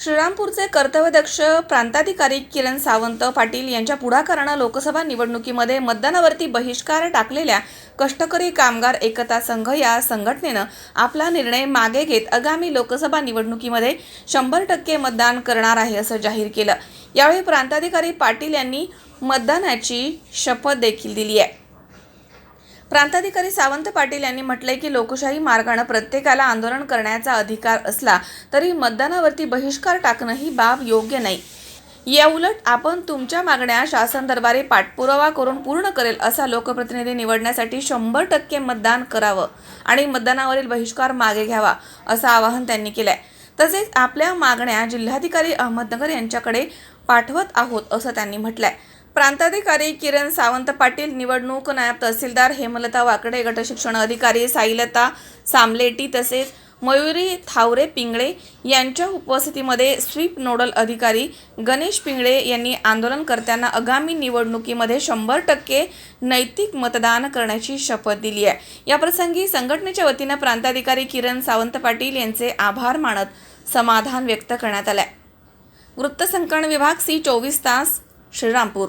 श्रीरामपूरचे कर्तव्यदक्ष प्रांताधिकारी किरण सावंत पाटील यांच्या पुढाकारानं लोकसभा निवडणुकीमध्ये मतदानावरती बहिष्कार टाकलेल्या कष्टकरी कामगार एकता संघ या संघटनेनं आपला निर्णय मागे घेत आगामी लोकसभा निवडणुकीमध्ये शंभर टक्के मतदान करणार आहे असं जाहीर केलं. यावेळी प्रांताधिकारी पाटील यांनी मतदानाची शपथ देखील दिली आहे. प्रांताधिकारी सावंत पाटील यांनी म्हटलंय की लोकशाही मार्गानं प्रत्येकाला आंदोलन करण्याचा अधिकार असला तरी मतदानावरती बहिष्कार टाकणं ही बाब योग्य नाही. याउलट आपण तुमच्या मागण्या शासन दरबारी पाठपुरावा करून पूर्ण करेल असा लोकप्रतिनिधी निवडण्यासाठी शंभर टक्के मतदान करावं आणि मतदानावरील बहिष्कार मागे घ्यावा असं आवाहन त्यांनी केलंय. तसेच आपल्या मागण्या जिल्हाधिकारी अहमदनगर यांच्याकडे पाठवत आहोत असं त्यांनी म्हटलंय. प्रांताधिकारी किरण सावंत पाटील निवडणूक नायब तहसीलदार हेमलता वाकडे गटशिक्षण अधिकारी साईलता सामलेटी तसेच मयुरी थावरे पिंगळे यांच्या उपस्थितीमध्ये स्वीप नोडल अधिकारी गणेश पिंगळे यांनी आंदोलनकर्त्यांना आगामी निवडणुकीमध्ये शंभर टक्के नैतिक मतदान करण्याची शपथ दिली आहे. याप्रसंगी संघटनेच्या वतीनं प्रांताधिकारी किरण सावंत पाटील यांचे आभार मानत समाधान व्यक्त करण्यात आलंय. वृत्तसंकलन विभाग सी चोवीस तास श्रीरामपूर.